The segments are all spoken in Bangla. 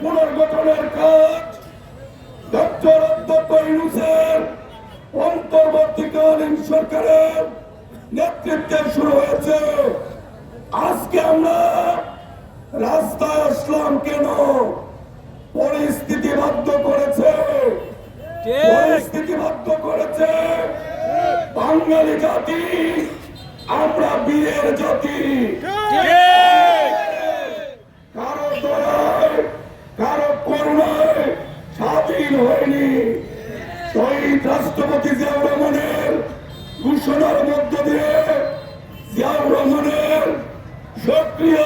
পুনর্গঠনের কাজ। ডক্টর অধ্যক্ষ ইউনুসের অন্তর্বর্তীকালীন সরকারের নেতৃত্বে শুরু হয়েছে। আজকে আমরা রাস্তায় আসলাম কেন? পরিস্থিতি বাধ্য করেছে। পরিস্থিতি বাধ্য করেছে। বাঙালি জাতি আমরা বীরের জাতি। কারও দয়ায় কারও করুণায় স্বাধীন হয়নি। শহীদ রাষ্ট্রপতি জিয়াউর রহমানের ঘোষণার মধ্য দিয়ে জিয়াউর রহমানের সক্রিয়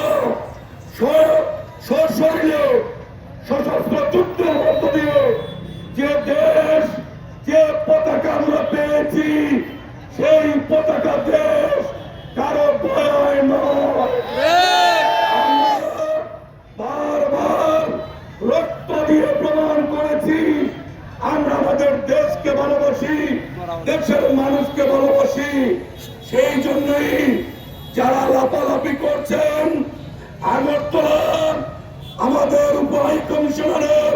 ভালোবাসি, দেশের মানুষকে ভালোবাসি। সেই জন্যই যারা লাপালাপি করছেন আমাদের উপায় কমিশনারের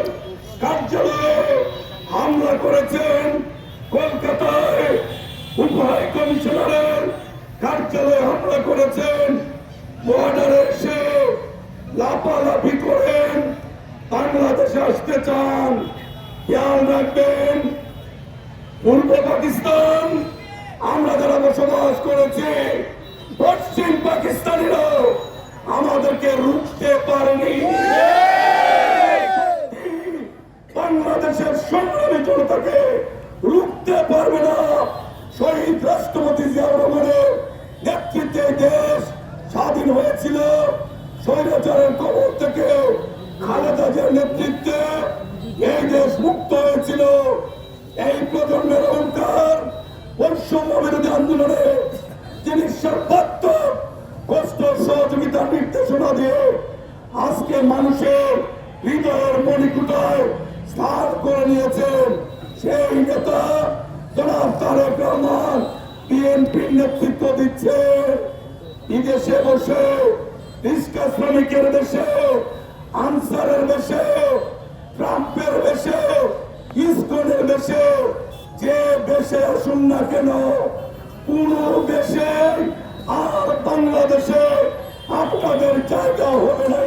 কার্যালয়ে হামলা করেছেন কলকাতায়। উপায় কমিশনারের কার্যালয়ে হামলা করেছেন। বর্ডারে এসে লাপালাপি করেন। বাংলাদেশে আসতে চান। খেয়াল রাখবেন পূর্ব পাকিস্তান, আমরা যারা বসবাস করেছি, পশ্চিম পাকিস্তানিরাও আমাদেরকে রুখতে পারেনি। বাংলাদেশের সংগ্রামী জনতাকে রুখতে পারবে না। শহীদ রাষ্ট্রপতি জিয়াউর রহমানের নেতৃত্বে দেশ স্বাধীন হয়েছিল। স্বৈরাচারের কবর থেকে খালেদা জিয়ার নেতৃত্বে এই দেশ মুক্ত হয়েছিল। নিয়েছেন সেই নেতা জনাব তারেক রহমান বিএনপির নেতৃত্ব দিচ্ছে। বিদেশে বসে রিক্সা শ্রমিকের দেশে, আনসারের দেশে, ট্রাম্পের দেশে ইস্কনের দেশে, যে দেশে আসুন না কেন, কোন দেশে আর বাংলাদেশে আপনাদের জায়গা হবে না।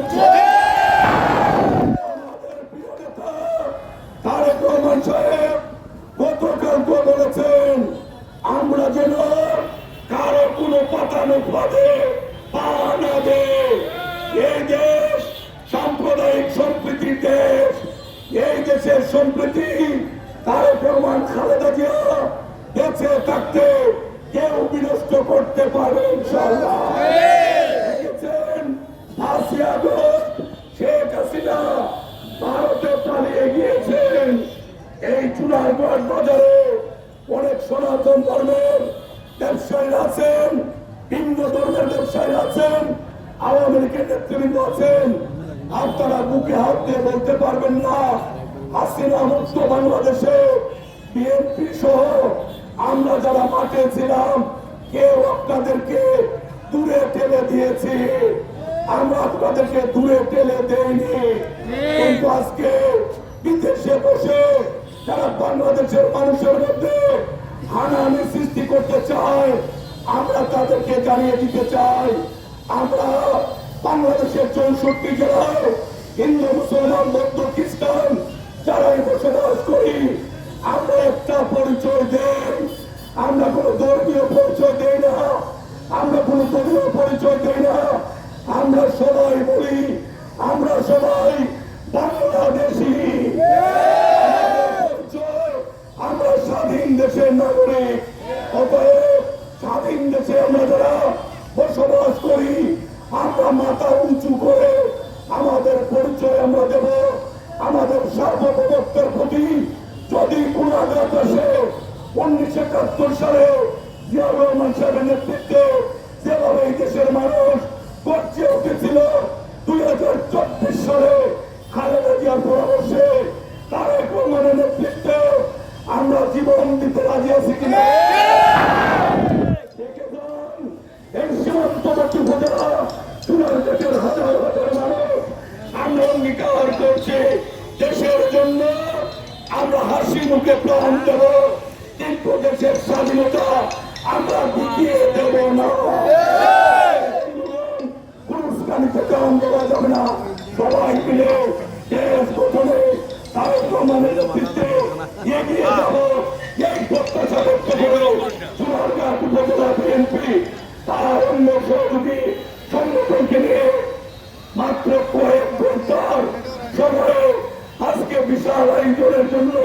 দেশের সম্প্রীতি তারেক রহমান খালেদা জিয়া বেঁচে থাকতে কেউ বিনষ্ট করতে পারবে শেখ হাসিনা ভারতে পালিয়ে গিয়েছেন এই বাজারে অনেক সনাতন ধর্মের ব্যবসায়ী আছেন, ভিন্ন ধর্মের ব্যবসায়ী আছেন, আওয়ামী লীগের নেতৃবৃন্দ আছেন। আপনারা বুকে হাত দিয়ে বলতে পারবেন না হাসিনা মুক্ত বাংলাদেশে, বিএনপি সহ আমরা যারা মাঠে ছিলাম, কেউ আপনাদেরকে দূরে ঠেলে দিয়েছি। আমরা আপনাদেরকে দূরে ঠেলে দেইনি। কিন্তু আজকে বিদেশে বসে যারা বাংলাদেশের মানুষের মধ্যে হানাহানি সৃষ্টি করতে চায়, আমরা তাদেরকে জানিয়ে দিতে চাই, আমরা বাংলাদেশের চৌষট্টি জেলায় হিন্দু, মুসলমান, বৌদ্ধ যারাই বসবাস করি, আমরা একটা পরিচয় দেই। আমরা কোনো ধর্মীয় পরিচয় দেই না। আমরা কোনো ধর্মীয় পরিচয় দেই না। সার্বভৌমত্বের প্রতি যদি কোন আঘাত আসে, উনিশশো একাত্তর সালে জিয়া রহমান সাহেবের নেতৃত্বে যেভাবে এই দেশের মানুষ গর্জে উঠেছিল, দুই হাজার চব্বিশ সালে খালেদা জিয়ার পরামর্শে তারেক রহমানের নেতৃত্বে আমরা জীবন দিতে রাজি আছি কিনা? হাসি মুখে প্রাণ দেব কিন্তু দেশের স্বাধীনতা আমরা বিকিয়ে দেব না। পুরস্কারিতে কাম দেওয়া যাবে না। সবাই মিলে দেশ গঠনে তারেক রহমানের নেতৃত্বে এগিয়ে যাব। এই প্রত্যাশা ব্যক্ত করে চুনারঘাট উপজেলা বিএনপি তার অন্য সহযোগী মাত্র কয়েক ঘণ্টার সময়ে আজকে বিশাল আয়োজনের জন্য